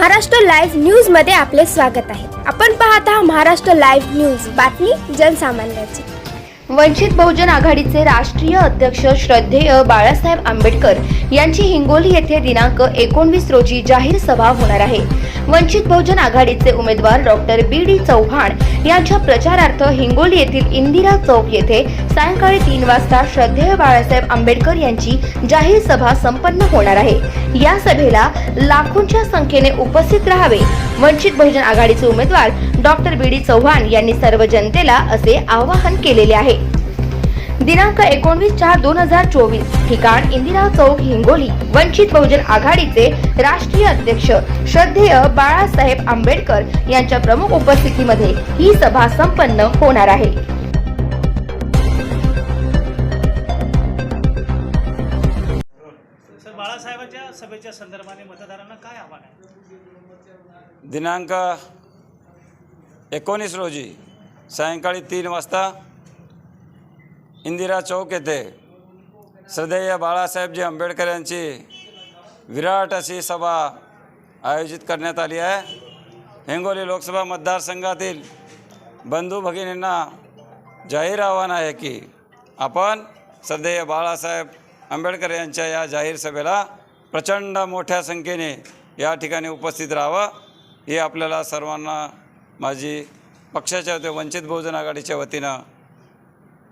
Maharashtra live न्यूजमध्ये आपले स्वागत आहे. आपण पाहत आहात महाराष्ट्र लाईव्ह न्यूज. बातमी जनसामान्याची. वंचित बहुजन आघाडीचे राष्ट्रीय अध्यक्ष श्रद्धेय बाळासाहेब आंबेडकर यांची हिंगोली येथे दिनांक एकोणवीस रोजी जाहीर सभा होणार आहे. वंचित बहुजन आघाडीचे उमेदवार डॉक्टर बी डी चव्हाण यांच्या प्रचारार्थ हिंगोली येथील इंदिरा चौक येथे सायंकाळी तीन वाजता श्रद्धेय बाळासाहेब आंबेडकर यांची जाहीर सभा संपन्न होणार आहे. या सभेला लाखोंच्या संख्येने उपस्थित राहावे वंचित बहुजन आघाडीचे उमेदवार डॉक्टर बी डी चव्हाण यांनी सर्व जनतेला असे आवाहन केलेले आहे. दिनांक एकोणवीस चार दोन हजार चोवीस. ठिकाण इंदिरा चौक हिंगोली. वंचित बहुजन आघाडीचे राष्ट्रीय अध्यक्ष श्रद्धेय बाळासाहेब आंबेडकर यांच्या प्रमुख उपस्थितीमध्ये ही सभा संपन्न होणार आहे. सर बाळासाहेबांच्या सभेच्या संदर्भाने मतदारांना काय आव्हान आहे? दिनांक एकोणीस रोजी सायंकाळी तीन वाजता इंदिरा चौक येथे श्रद्धेय बाळासाहेबजी आंबेडकर यांची विराट अशी सभा आयोजित करण्यात आली आहे हिंगोली लोकसभा मतदारसंघातील बंधू भगिनींना जाहीर आव्हान आहे की आपण श्रद्धेय बाळासाहेब आंबेडकर यांच्या या जाहीर सभेला प्रचंड मोठ्या संख्येने या ठिकाणी उपस्थित राहावं हे आपल्याला सर्वांना माझी पक्षाच्या वतीने वंचित बहुजन आघाडीच्या वतीनं